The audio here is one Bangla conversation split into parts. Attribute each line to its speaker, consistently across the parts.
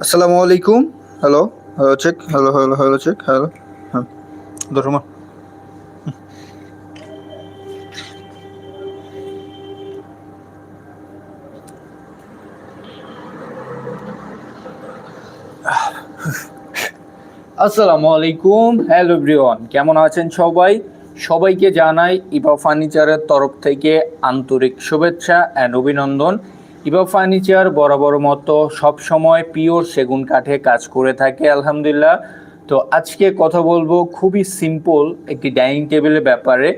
Speaker 1: আসসালামু আলাইকুম hello hello check hello hello hello check hello হ্যাঁ
Speaker 2: আসসালামু আলাইকুম। হ্যালো কেমন আছেন সবাই? সবাইকে জানাই ইবা ফার্নিচারের তরফ থেকে আন্তরিক শুভেচ্ছা অ্যান্ড অভিনন্দন। ইবা ফার্নিচার বরাবর মতো সবসময় পিওর সেগুন কাঠে কাজ করে থাকে, আলহামদুলিল্লাহ। তো আজকে কথা বলব খুবই সিম্পল একটি ডাইনিং টেবিলের ব্যাপারে।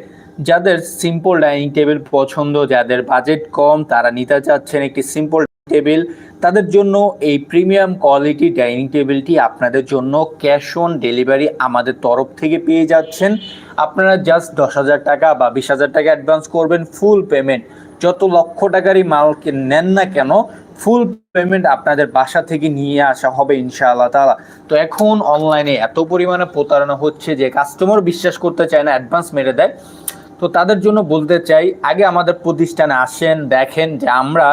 Speaker 2: যাদের সিম্পল ডাইনিং টেবিল পছন্দ, যাদের বাজেট কম, তারা নিতে চাচ্ছেন একটি সিম্পল টেবিল, তাদের জন্য এই প্রিমিয়াম কোয়ালিটি ডাইনিং টেবিলটি আপনাদের জন্য ক্যাশ অন ডেলিভারি আমাদের তরফ থেকে পেয়ে যাচ্ছেন। আপনারা জাস্ট দশ হাজার টাকা বা বিশ হাজার টাকা অ্যাডভান্স করবেন ফুল পেমেন্ট। যত লক্ষ টাকারই মালকে নেন না কেন, ফুল পেমেন্ট আপনাদের বাসা থেকে নিয়ে আসা হবে ইনশাআল্লাহ তাআলা। তো এখন অনলাইনে এত পরিমাণে প্রতারণা হচ্ছে যে কাস্টমার বিশ্বাস করতে চায় না, অ্যাডভান্স মেরে দেয়। তো তাদের জন্য বলতে চাই, আগে আমাদের প্রতিষ্ঠানে আসেন, দেখেন যে আমরা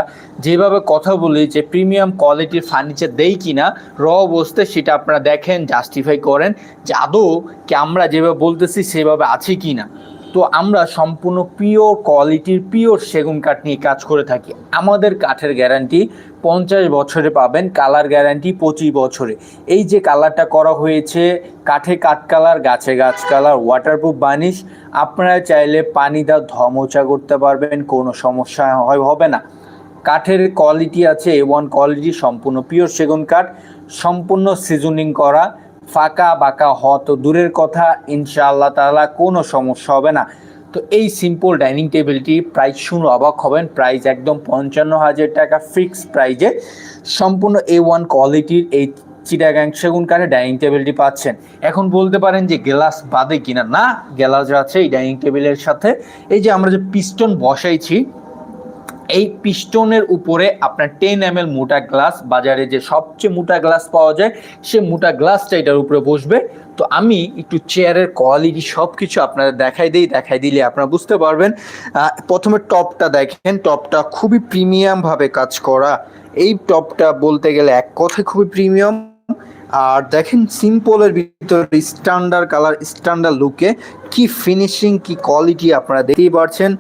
Speaker 2: যেভাবে কথা বলি যে প্রিমিয়াম কোয়ালিটির ফার্নিচার দেই কি না র অবস্থায় সেটা আপনারা দেখেন জাস্টিফাই করেন, যে আদৌ কি আমরা যেভাবে বলতেছি সেভাবে আছে কি না তো আমরা সম্পূর্ণ পিওর কোয়ালিটির পিওর সেগুন কাঠ নিয়ে কাজ করে থাকি। আমাদের কাঠের গ্যারান্টি পঞ্চাশ বছরে পাবেন কালার গ্যারান্টি পঁচিশ বছরে। এই যে কালারটা করা হয়েছে, কাঠে কাঠ কালার, গাছে গাছ কালার ওয়াটারপ্রুফ বানিশ, আপনারা চাইলে পানি দা ধমোচা করতে পারবেন, কোনো সমস্যা হয়, হবে না। কাঠের কোয়ালিটি আছে এ ওয়ান কোয়ালিটি সম্পূর্ণ পিওর সেগুন কাঠ, সম্পূর্ণ সিজনিং করা, ফাঁকা বাঁকা হত দূরের কথা, ইনশাআল্লাহ তালা কোনো সমস্যা হবে না। তো এই সিম্পল ডাইনিং টেবিলটি প্রাইস শুনে অবাক হবেন। প্রাইস একদম পঞ্চান্ন হাজার টাকা ফিক্সড প্রাইজে সম্পূর্ণ এ ওয়ান কোয়ালিটির এই চিটাগাং সেগুন কারে ডাইনিং টেবিলটি পাচ্ছেন। এখন বলতে পারেন যে গ্লাস বাদে কিনা। না গ্লাস আছে এই ডাইনিং টেবিলের সাথে। এই যে আমরা যে পিস্টন বসাইছি এই পিস্টনের উপরে আপনার টেন এম মোটা গ্লাস বাজারে যে সবচেয়ে মোটা গ্লাস পাওয়া যায়, সে মোটা গ্লাসটা এটার উপরে বসবে। তো আমি একটু চেয়ারের কোয়ালিটি সব কিছু আপনারা দেখাই দিই, দেখাই দিলে আপনারা বুঝতে পারবেন। প্রথমে টপটা দেখেন, টপটা খুবই প্রিমিয়াম ভাবে কাজ করা। এই টপটা বলতে গেলে এক কথায় খুবই প্রিমিয়াম আর দেখেন সিম্পলের ভিতরে স্ট্যান্ডার্ড কালার স্ট্যান্ডার্ড লুকে কি ফিনিশিং কি কোয়ালিটি আপনারা দেখতেই পারছেন।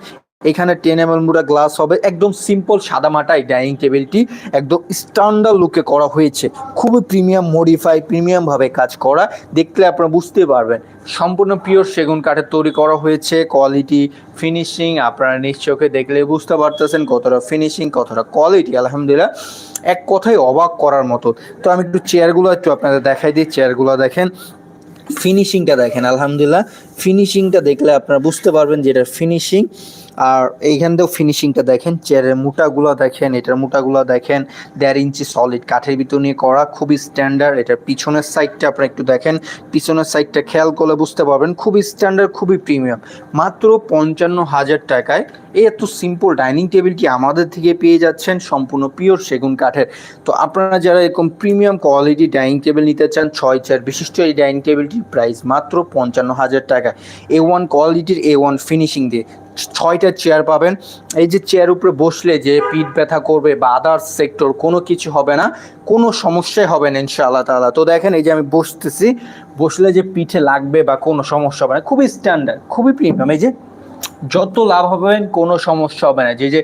Speaker 2: এখানে টেন এম মুড়া গ্লাস হবে, একদম সিম্পল সাদা সাদামাটাই ডাইনিং টেবিলটি একদম স্ট্যান্ডার্ড লুকে করা হয়েছে। খুবই প্রিমিয়াম মডিফাই প্রিমিয়াম ভাবে কাজ করা। দেখলে আপনারা বুঝতে পারবেন। সম্পূর্ণ পিওর সেগুন কাঠের তৈরি করা হয়েছে কোয়ালিটি ফিনিশিং আপনারা নিশ্চয়কে দেখলে বুঝতে পারতেছেন কতটা ফিনিশিং কতটা কোয়ালিটি আলহামদুলিল্লাহ। এক কথায় অবাক করার মতো। তো আমি একটু চেয়ারগুলো একটু আপনাদের দেখাই দিই। চেয়ারগুলো দেখেন ফিনিশিংটা দেখেন, আলহামদুলিল্লাহ। ফিনিশিংটা দেখলে আপনারা বুঝতে পারবেন যে এটার ফিনিশিং আর এইখান থেকেও ফিনিশিংটা দেখেন, চেয়ারের মোটাগুলো দেখেন, এটার মোটাগুলো দেখেন, দেড় ইঞ্চি সলিড কাঠের ভিতর নিয়ে করা, খুবই স্ট্যান্ডার্ড এটার পিছনের সাইডটা আপনারা একটু দেখেন, পিছনের সাইডটা খেয়াল করলে বুঝতে পারবেন, খুবই স্ট্যান্ডার্ড খুবই প্রিমিয়াম মাত্র পঞ্চান্ন হাজার টাকায়। এই এত সিম্পল ডাইনিং টেবিলটি আমাদের থেকে পেয়ে যাচ্ছেন? সম্পূর্ণ পিওর সেগুন কাঠের। তো আপনারা যারা এরকম প্রিমিয়াম কোয়ালিটি ডাইনিং টেবিল নিতে চান, ছয় চেয়ার বিশিষ্ট এই ডাইনিং টেবিলটির প্রাইস মাত্র পঞ্চান্ন হাজার টাকা। এ ওয়ান কোয়ালিটির এ ওয়ান ফিনিশিং দিয়ে ছয়টা চেয়ার পাবেন। এই যে চেয়ার উপরে বসলে যে পিঠ ব্যথা করবে বা আদার্স সেক্টর কোনো কিছু হবে না, কোনো সমস্যাই হবে না ইনশাআল্লাহ তাআলা। তো দেখেন এই যে আমি বসতেছি, বসলে যে পিঠে লাগবে বা কোনো সমস্যা হবে না, খুবই স্ট্যান্ডার্ড খুবই প্রিমিয়াম এই যে যত লাভ হবেন কোনো সমস্যা হবে না। যে যে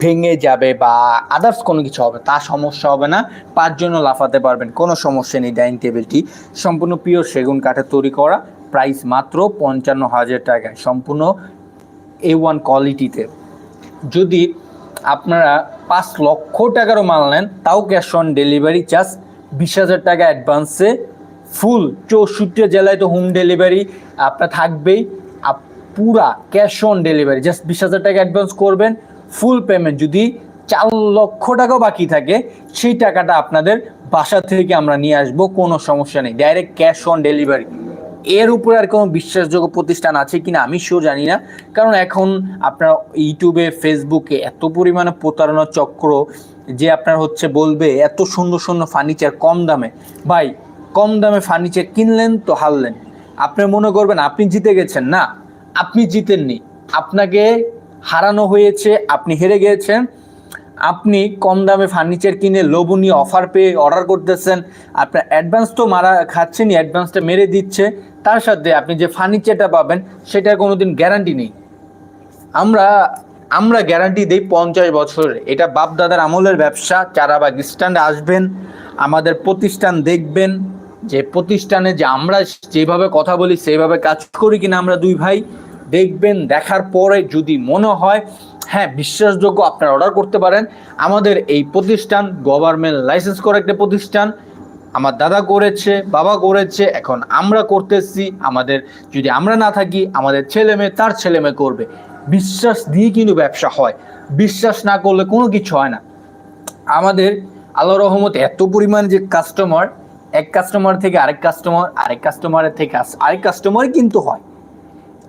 Speaker 2: ভেঙে যাবে বা আদার্স কোনো কিছু হবে, তা সমস্যা হবে না। পাঁচজনও লাফাতে পারবেন, কোনো সমস্যা নেই, ডাইনিং টেবিলটি। সম্পূর্ণ পিওর সেগুন কাঠের তৈরি করা। প্রাইস মাত্র পঞ্চান্ন হাজার টাকায় সম্পূর্ণ এ ওয়ান কোয়ালিটিতে যদি আপনারা পাঁচ লক্ষ টাকারও মাল নেন, তাও ক্যাশ অন ডেলিভারি জাস্ট বিশ হাজার টাকা অ্যাডভান্সে ফুল চৌষট্টি জেলায় তো হোম ডেলিভারি আপনার থাকবেই। পুরা ক্যাশ অন ডেলিভারি জাস্ট বিশ হাজার টাকা অ্যাডভান্স করবেন ফুল পেমেন্ট যদি চার লক্ষ টাকাও বাকি থাকে, সেই টাকাটা আপনাদের বাসা থেকে আমরা নিয়ে আসব, কোনো সমস্যা নেই। ডাইরেক্ট ক্যাশ অন ডেলিভারি এর উপরে আর কোনো বিশ্বাসযোগ্য প্রতিষ্ঠান আছে কিনা আমি শিও জানি না। কারণ এখন আপনার ইউটিউবে, ফেসবুকে এত পরিমাণে প্রতারণার চক্র যে আপনার হচ্ছে বলবে, এত সুন্দর সুন্দর ফার্নিচার কম দামে। ভাই, কম দামে ফার্নিচার কিনলেন তো হারলেন। আপনি মনে করবেন আপনি জিতে গেছেন। না, আপনি জিতেননি। আপনাকে হারানো হয়েছে, আপনি হেরে গিয়েছেন। আপনি কম দামে ফার্নিচার কিনে লোভনীয় অফার পেয়ে অর্ডার করতেছেন। আপনার অ্যাডভান্স তো মারা, খাচ্ছেনই অ্যাডভান্সটা মেরে দিচ্ছে। তার সাথে আপনি যে ফার্নিচারটা পাবেন, সেটার কোনো দিন গ্যারান্টি নেই। আমরা আমরা গ্যারান্টি দিই পঞ্চাশ বছরের এটা বাপ দাদার আমলের ব্যবসা চারা চারাবাগ স্ট্যান্ডে আসবেন, আমাদের প্রতিষ্ঠান দেখবেন, যে প্রতিষ্ঠানে যে আমরা যেভাবে কথা বলি সেইভাবে কাজ করি কিনা আমরা দুই ভাই, দেখবেন, দেখার পরে যদি মনে হয় হ্যাঁ বিশ্বাসযোগ্য, আপনারা অর্ডার করতে পারেন। আমাদের এই প্রতিষ্ঠান গভর্নমেন্ট লাইসেন্স করা একটা প্রতিষ্ঠান। আমার দাদা করেছে, বাবা করেছে, এখন আমরা করতেছি, আমাদের যদি আমরা না থাকি, আমাদের ছেলে মেয়ে তার ছেলে মেয়ে করবে। বিশ্বাস দিয়ে কিন্তু ব্যবসা হয়। বিশ্বাস না করলে কোনো কিছু হয় না। আমাদের আল্লাহ রহমত এত পরিমাণ যে কাস্টমার এক কাস্টমার থেকে আরেক কাস্টমার আরেক কাস্টমারের থেকে আরেক কাস্টমার কিন্তু হয়।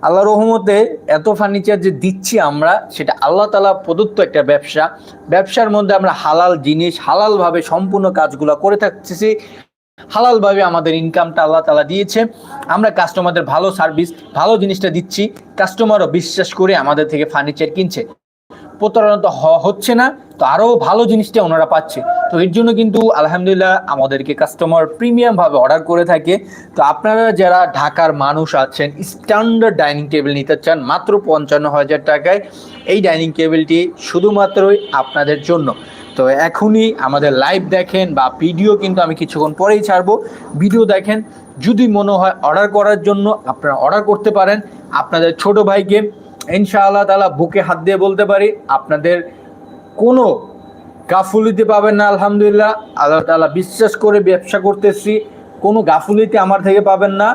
Speaker 2: আল্লাহ রহমতে এত ফার্নিচার যে দিচ্ছি আমরা, সেটা আল্লাহ তালা প্রদত্ত একটা ব্যবসা। ব্যবসার মধ্যে আমরা হালাল জিনিস, হালালভাবে সম্পূর্ণ কাজগুলো করে থাকতেছি। হালালভাবে আমাদের ইনকামটা আল্লাহ তালা দিয়েছে। আমরা কাস্টমারদের ভালো সার্ভিস ভালো জিনিসটা দিচ্ছি। কাস্টমারও বিশ্বাস করে আমাদের থেকে ফার্নিচার কিনছে। প্রতারণা হচ্ছে না, তো আরও ভালো জিনিসটা ওনারা পাচ্ছে। তো এর জন্য কিন্তু আলহামদুলিল্লাহ আমাদেরকে কাস্টমার প্রিমিয়ামভাবে অর্ডার করে থাকে। তো আপনারা যারা ঢাকার মানুষ আছেন স্ট্যান্ডার্ড ডাইনিং টেবিল নিতে চান, মাত্র পঞ্চান্ন হাজার টাকায় এই ডাইনিং টেবিলটি শুধুমাত্রই আপনাদের জন্য। তো এখনই আমাদের লাইভ দেখেন বা ভিডিও কিন্তু আমি কিছুক্ষণ পরেই ছাড়বো। ভিডিও দেখেন, যদি মনে হয় অর্ডার করার জন্য আপনারা অর্ডার করতে পারেন, আপনাদের ছোট ভাইকে ইনশাআল্লাহ তালা বুকে হাত দিয়ে বলতে পারি, আপনাদের কোনো গাফুলিতে পাবেন না, আলহামদুলিল্লাহ। আল্লাহ তালা বিশ্বাস করে ব্যবসা করতেছি, কোনো গাফুলিতে আমার থেকে পাবেন না।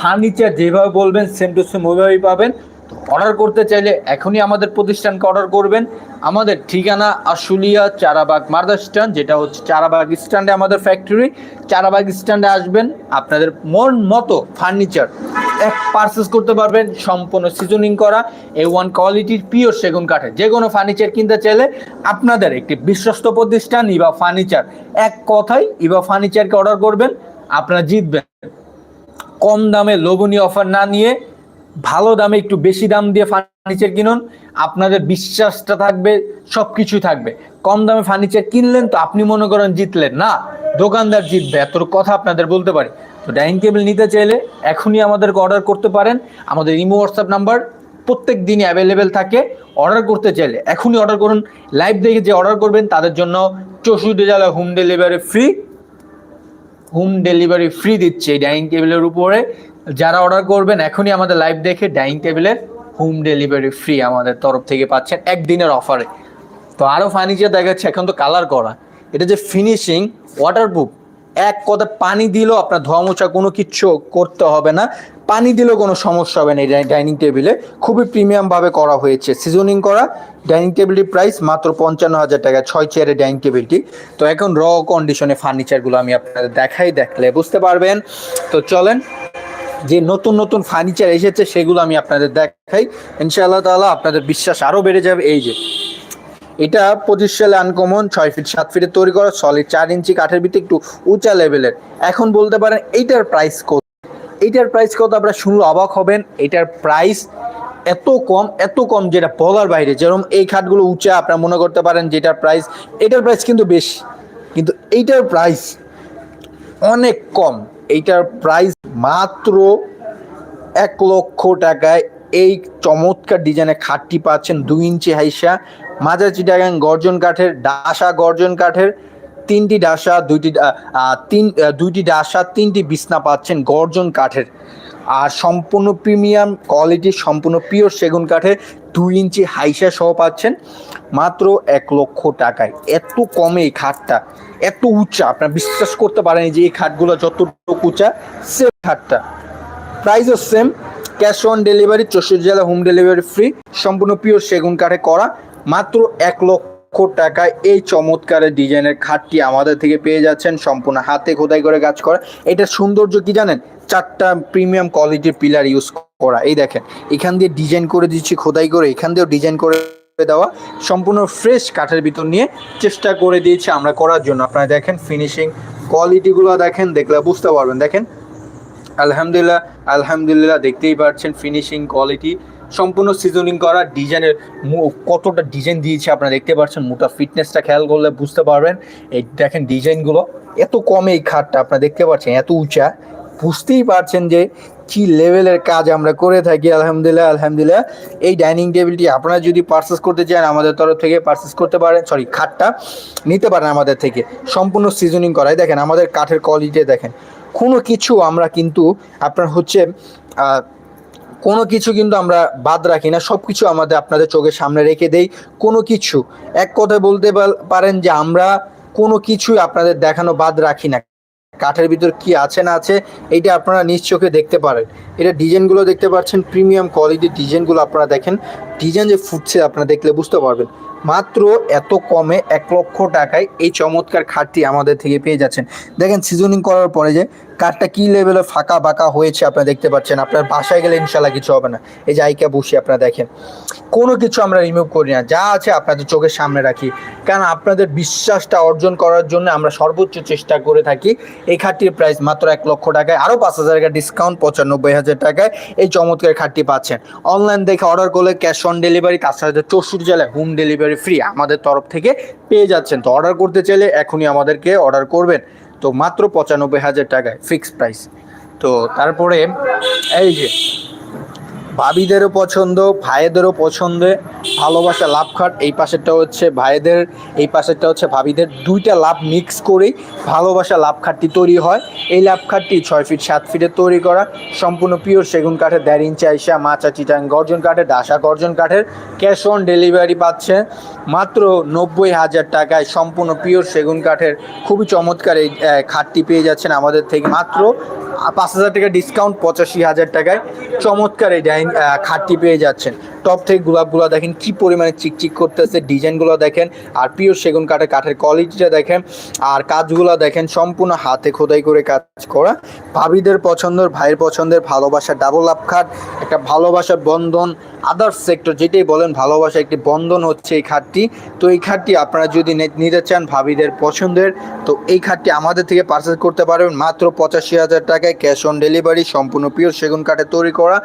Speaker 2: ফার্নিচার যেভাবে বলবেন সেম টু সেম ওইভাবেই পাবেন। অর্ডার করতে চাইলে এখনই আমাদের প্রতিষ্ঠানকে অর্ডার করবেন। আমাদের ঠিকানা আশুলিয়া চারাবাগ মার্দা স্ট্যান্ড, যেটা হচ্ছে চারাবাগ স্ট্যান্ডে আমাদের ফ্যাক্টরি চারাবাগ স্ট্যান্ডে আসবেন, আপনাদের মন মতো ফার্নিচার। পারচেস করতে পারবেন, সম্পূর্ণ সিজনিং করা এ ওয়ান কোয়ালিটির পিওর সেগুন কাঠে। যে কোনো ফার্নিচার কিনতে চাইলে আপনাদের একটি বিশ্বস্ত প্রতিষ্ঠান ইবা ফার্নিচার এক কথাই ইবা ফার্নিচারকে অর্ডার করবেন, আপনারা জিতবেন। কম দামে লোভনীয় অফার না নিয়ে ভালো দামে একটু বেশি দাম দিয়ে ফার্নিচার কিনুন। আপনাদের বিশ্বাসটা থাকবে সব কিছু থাকবে। কম দামে ফার্নিচার কিনলেন তো আপনি মনে করেন জিতলেন। না, দোকানদার জিতবে এত কথা আপনাদের বলতে পারি। তো ডাইনিং টেবিল নিতে চাইলে এখনই আমাদেরকে অর্ডার করতে পারেন। আমাদের ইমো হোয়াটসঅ্যাপ নাম্বার প্রত্যেক দিনই অ্যাভেলেবেল থাকে। অর্ডার করতে চাইলে এখনই অর্ডার করুন। লাইভ দেখে যে অর্ডার করবেন, তাদের জন্য চৌষট্টি জেলা home delivery free. Home delivery free দিচ্ছে এই ডাইনিং টেবিলের উপরে। যারা অর্ডার করবেন, এখনই আমাদের লাইভ দেখে ডাইনিং টেবিলের হোম ডেলিভারি ফ্রি আমাদের তরফ থেকে পাচ্ছেন একদিনের অফারে। তো আরও ফার্নিচার দেখা যাচ্ছে এখন তো কালার করা। এটা যে ফিনিশিং ওয়াটারপ্রুফ এক কথা পানি দিলেও আপনার ধোয়া মোছা কোনো কিচ্ছু করতে হবে না। পানি দিলেও কোনো সমস্যা হবে না এই ডাইনিং টেবিলে। খুবই প্রিমিয়ামভাবে করা হয়েছে। সিজনিং করা ডাইনিং টেবিলটির প্রাইস মাত্র পঞ্চান্ন হাজার টাকা, ছয় চেয়ারের ডাইনিং টেবিলটি। তো এখন র কন্ডিশনে ফার্নিচারগুলো আমি আপনাদের দেখাই, দেখলে বুঝতে পারবেন। তো চলেন, যে নতুন নতুন ফার্নিচার এসেছে সেগুলো আমি আপনাদের দেখাই। ইনশাআল্লাহ তাআলা আপনাদের বিশ্বাস আরও বেড়ে যাবে। এই যে এটা পঁচিশ সালে আনকমন ছয় ফিট সাত ফিটের তৈরি করা সলিড চার ইঞ্চি কাঠের ভিতরে একটু উঁচা লেভেলের এখন বলতে পারেন, এইটার প্রাইস কত? এইটার প্রাইস কত আপনারা শুনলে অবাক হবেন। এটার প্রাইস এত কম এত কম যেটা বলার বাইরে। যেরকম এই খাটগুলো উঁচা, আপনারা মনে করতে পারেন যেটার প্রাইস এটার প্রাইস কিন্তু বেশি। কিন্তু এইটার প্রাইস অনেক কম। এইটার প্রাইস মাত্র এক লক্ষ টাকায় এই চমৎকার ডিজাইনের খাটটি পাচ্ছেন দুই ইঞ্চি হাইসা। মাঝারি চিটাগাং গর্জন কাঠের, ডাসা গর্জন কাঠের, তিনটি ডাসা, দুইটি তিন দুইটি ডাসা, তিনটি বিছনা পাচ্ছেন গর্জন কাঠের। আর সম্পূর্ণ প্রিমিয়াম কোয়ালিটির সম্পূর্ণ পিওর সেগুন কাঠের দুই ইঞ্চি হাইসা সহ পাচ্ছেন মাত্র এক লক্ষ টাকায়। এত কমে এই খাটটা, এত উঁচা, আপনারা বিশ্বাস করতে পারেন যে এই খাটগুলো যতটুকু উঁচা সে খাটটা। প্রাইসও সেম ক্যাশ অন ডেলিভারি চৌষট্টি জেলা হোম ডেলিভারি ফ্রি সম্পূর্ণ পিওর সেগুন কাঠে করা মাত্র এক লক্ষ টাকায় এই চমৎকারের ডিজাইনের খাটটি আমাদের থেকে পেয়ে যাচ্ছেন, সম্পূর্ণ হাতে খোদাই করে কাজ করা। এটার সৌন্দর্য কি জানেন? চারটা প্রিমিয়াম কোয়ালিটির পিলার ইউজ করা। এই দেখেন, এখান দিয়ে ডিজাইন করে দিচ্ছি, খোদাই করে, এখান দিয়েও ডিজাইন করে দেওয়া। সম্পূর্ণ ফ্রেশ কাঠের ভিতর নিয়ে চেষ্টা করে দিয়েছি আমরা করার জন্য। আপনারা দেখেন ফিনিশিং কোয়ালিটিগুলো দেখেন, দেখলে বুঝতে পারবেন। দেখেন, আলহামদুলিল্লাহ আলহামদুলিল্লাহ, দেখতেই পাচ্ছেন ফিনিশিং কোয়ালিটি সম্পূর্ণ সিজনিং করা ডিজাইনের কতটা ডিজাইন দিয়েছে আপনারা দেখতে পাচ্ছেন, মোটা ফিটনেসটা খেয়াল করলে বুঝতে পারবেন। এই দেখেন ডিজাইনগুলো এত কমে এই খাটটা আপনারা দেখতে পাচ্ছেন, এত উঁচা। বুঝতেই পারছেন যে কি লেভেলের কাজ আমরা করে থাকি, আলহামদুলিল্লাহ আলহামদুলিল্লাহ। এই ডাইনিং টেবিলটি আপনারা যদি পারচেস করতে চান আমাদের তরফ থেকে পারচেস করতে পারেন সরি খাটটা নিতে পারেন আমাদের থেকে। সম্পূর্ণ সিজনিং করাই দেখেন আমাদের কাঠের কোয়ালিটি দেখেন। কোনো কিছু আমরা কিন্তু আপনার হচ্ছে কোনো কিছু কিন্তু আমরা বাদ রাখি না সব কিছু আমাদের আপনাদের চোখের সামনে রেখে দেই। কোনো কিছু, এক কথায় বলতে পারেন যে আমরা কোনো কিছুই আপনাদের দেখানো বাদ রাখি না। কাঠের ভিতর কি আছে না আছে, এইটা আপনারা নিজ চোখে দেখতে পারেন। এটা ডিজাইনগুলো দেখতে পাচ্ছেন, প্রিমিয়াম কোয়ালিটির ডিজাইনগুলো আপনারা দেখেন। ডিজাইন যে ফুটছে, আপনারা দেখলে বুঝতে পারবেন। মাত্র এত কমে এক লক্ষ টাকায় এই চমৎকার খাটটি আমাদের থেকে পেয়ে যাচ্ছেন। দেখেন সিজনিং করার পরে যে কাঠটা কি লেভেলে ফাঁকা বাঁকা হয়েছে আপনারা দেখতে পাচ্ছেন। আপনার বাসায় গেলে ইনশাল্লাহ কিছু হবে না। এই যে আইকা বসে আপনারা দেখেন। কোনো কিছু আমরা রিমুভ করি না। যা আছে আপনাদের চোখের সামনে রাখি। কারণ আপনাদের বিশ্বাসটা অর্জন করার জন্য আমরা সর্বোচ্চ চেষ্টা করে থাকি। এই খাটটির প্রাইস মাত্র এক লক্ষ টাকায়। আরও পাঁচ হাজার টাকা ডিসকাউন্ট পঁচানব্বই হাজার টাকায় এই চমৎকার খাটটি পাচ্ছেন। অনলাইন দেখে অর্ডার করলে ক্যাশ অন ডেলিভারি তার সাথে চৌষট্টি জেলায় হোম ডেলিভারি ফ্রি আমাদের তরফ থেকে পেয়ে যাচ্ছেন। তো অর্ডার করতে চাইলে এখনই আমাদেরকে অর্ডার করবেন। তো মাত্র পঁচানব্বই হাজার টাকায় ফিক্সড প্রাইস তো তারপরে এই যে ভাবিদেরও পছন্দ, ভাইয়েদেরও পছন্দে, ভালোবাসা, লাভ খাট। এই পাশেরটা হচ্ছে ভাইয়েদের এই পাশেরটা হচ্ছে ভাবিদের। দুইটা লাভ মিক্স করেই ভালোবাসা লাভ খাটটি তৈরি হয়। এই লাভ খাটটি ছয় ফিট, সাত ফিটের তৈরি করা। সম্পূর্ণ পিওর সেগুন কাঠের, দেড় ইঞ্চি আইসা মাচা চিটাং গর্জন কাঠের, ডাসা গর্জন কাঠের ক্যাশ অন ডেলিভারি পাচ্ছে। মাত্র নব্বই হাজার টাকায় সম্পূর্ণ পিওর সেগুন কাঠের খুবই চমৎকার এই খাটটি পেয়ে যাচ্ছেন আমাদের থেকে। মাত্র পাঁচ হাজার টাকা ডিসকাউন্ট পঁচাশি হাজার টাকায়। চমৎকার এই ডাইন খাটটি পেয়ে যাচ্ছেন। টপ থেকে গোলাপগুলো দেখেন, কি পরিমাণে চিকচিক করতেছে, ডিজাইনগুলো দেখেন, আর পিওর সেগুন কাঠের কাঠের কোয়ালিটিটা দেখেন, আর কাজগুলো দেখেন, সম্পূর্ণ হাতে খোদাই করে কাজ করা। ভাবিদের পছন্দের, ভাইয়ের পছন্দের, ভালোবাসা ডাবল আপ খাট, একটা ভালোবাসার বন্ধন আদার্স সেক্টর যেটাই বলেন, ভালোবাসা একটি বন্ধন হচ্ছে এই খাটটি। তো এই খাটটি আপনারা যদি নিতে চান ভাবিদের পছন্দের, তো এই খাটটি আমাদের থেকে পারচেস করতে পারবেন মাত্র পঁচাশি হাজার টাকায় ক্যাশ অন ডেলিভারি সম্পূর্ণ পিওর সেগুন কাঠে তৈরি করা,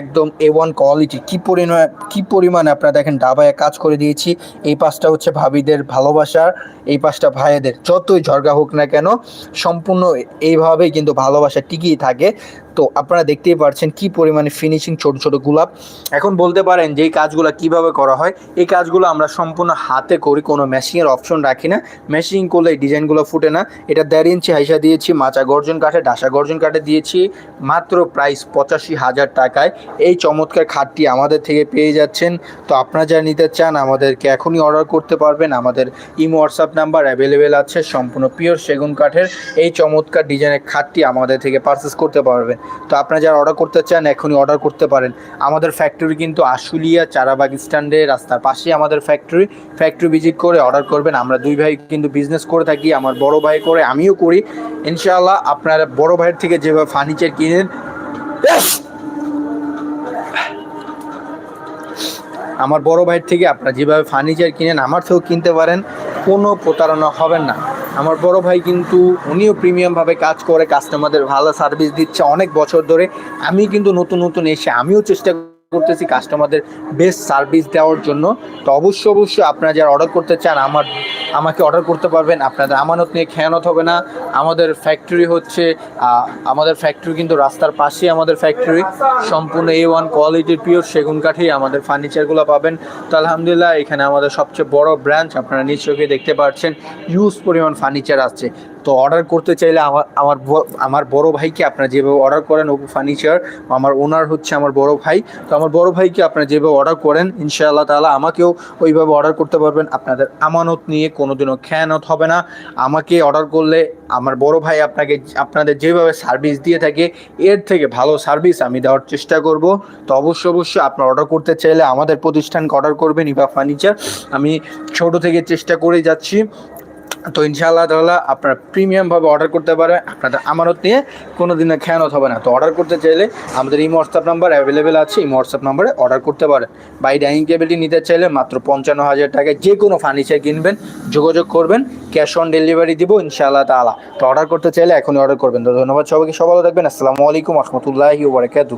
Speaker 2: একদম এ ওয়ান কোয়ালিটি কী পরিমাণ কী পরিমাণে আপনারা দেখেন ডাবায় কাজ করে দিয়েছি। এই পাশটা হচ্ছে ভাবিদের ভালোবাসার, এই পাশটা ভাইয়েদের যতই ঝরগা হোক না কেন, সম্পূর্ণ এইভাবেই কিন্তু ভালোবাসা টিকিয়ে থাকে। তো আপনারা দেখতেই পারছেন কি পরিমাণে ফিনিশিং ছোট ছোট গোলাপ। এখন বলতে পারেন যে এই কাজগুলো কীভাবে করা হয়, এই কাজগুলো আমরা সম্পূর্ণ হাতে করি, কোনো মেশিনের অপশন রাখি না। মেশিং করলে এই ডিজাইনগুলো ফুটে না। এটা দেড় ইঞ্চি হাইসা দিয়েছি, মাচা গর্জন কাঠে, ডাসা গর্জন কাঠে দিয়েছি। মাত্র প্রাইস পঁচাশি হাজার টাকায়। এই চমৎকার খাটটি আমাদের থেকে পেয়ে যাচ্ছেন। তো আপনারা যারা নিতে চান, আমাদেরকে এখনই অর্ডার করতে পারবেন। আমাদের ইমো হোয়াটসঅ্যাপ নাম্বার অ্যাভেলেবেল আছে, সম্পূর্ণ পিওর সেগুন কাঠের। এই চমৎকার ডিজাইনের খাটটি আমাদের থেকে পারচেস করতে পারবেন। তো আপনারা যারা অর্ডার করতে চান, এখনই অর্ডার করতে পারেন। আমাদের ফ্যাক্টরি কিন্তু আশুলিয়া, চারাবাগ স্ট্যান্ডে, রাস্তার পাশেই আমাদের ফ্যাক্টরি ফ্যাক্টরি ভিজিট করে অর্ডার করবেন। আমরা দুই ভাই কিন্তু বিজনেস করে থাকি, আমার বড় ভাই করে, আমিও করি। ইনশাআল্লাহ আপনারা বড় ভাইয়ের থেকে যেভাবে ফার্নিচার কিনেন আমার বড় ভাইয়ের থেকে আপনারা যেভাবে ফার্নিচার কিনেন, আমার থেকেও কিনতে পারেন, কোনো প্রতারণা হবেন না। আমার বড় ভাই কিন্তু উনিও প্রিমিয়ামভাবে কাজ করে কাস্টমারদের ভালো সার্ভিস দিচ্ছে অনেক বছর ধরে। আমি কিন্তু নতুন নতুন এসে আমিও চেষ্টা করতেছি কাস্টমারদের বেস্ট সার্ভিস দেওয়ার জন্য। তো অবশ্যই অবশ্যই আপনারা যারা অর্ডার করতে চান, আমার আমাকে অর্ডার করতে পারবেন। আপনাদের আমানত নিয়ে খেয়ানত হবে না। আমাদের ফ্যাক্টরি হচ্ছে আমাদের ফ্যাক্টরি কিন্তু রাস্তার পাশেই আমাদের ফ্যাক্টরি সম্পূর্ণ এ ওয়ান কোয়ালিটির পিওর সেগুন কাঠেই আমাদের ফার্নিচারগুলো পাবেন। তো আলহামদুলিল্লাহ, এখানে আমাদের সবচেয়ে বড় ব্রাঞ্চ আপনারা নিশ্চয়ই দেখতে পাচ্ছেন ইউজ পরিমাণ ফার্নিচার আসছে তো অর্ডার করতে চাইলে আমার আমার আমার বড় ভাইকে আপনারা যেভাবে অর্ডার করেন ওপো ফার্নিচার আমার ওনার হচ্ছে আমার বড় ভাই। তো আমার বড় ভাইকে আপনারা যেভাবে অর্ডার করেন, ইনশাআল্লাহ তাআলা আমাকেও ওইভাবে অর্ডার করতে পারবেন। আপনাদের আমানত নিয়ে কোনোদিনও খেয়ানত হবে না। আমাকে অর্ডার করলে আমার বড় ভাই আপনাকে আপনাদের যেভাবে সার্ভিস দিয়ে থাকে, এর থেকে ভালো সার্ভিস আমি দেওয়ার চেষ্টা করব। তো অবশ্যই অবশ্যই আপনার অর্ডার করতে চাইলে আমাদের প্রতিষ্ঠানকে অর্ডার করবেন ইভা ফার্নিচার আমি ছোট থেকে চেষ্টা করে যাচ্ছি। তো ইনশাআল্লাহ তাহলে আপনারা প্রিমিয়ামভাবে অর্ডার করতে পারবেন আপনাদের আমানত নিয়ে কোনো দিনে খেয়ানত হবে না। তো অর্ডার করতে চাইলে আমাদের এই হোয়াটসঅ্যাপ নাম্বার অ্যাভেলেবেল আছে, এই হোয়াটসঅ্যাপ নাম্বারে অর্ডার করতে পারেন। বাই ডাইনিং টেবিলটি নিতে চাইলে মাত্র পঞ্চান্ন হাজার টাকায় যে কোনো ফার্নিচার কিনবেন, যোগাযোগ করবেন, ক্যাশ অন ডেলিভারি দিব ইনশাআল্লাহ তালা তো অর্ডার করতে চাইলে এখনই অর্ডার করবেন। তো ধন্যবাদ সবাইকে, সবাই থাকবেন। আসসালামু আলাইকুম রহমতুল্লাহি ওবরাকাতু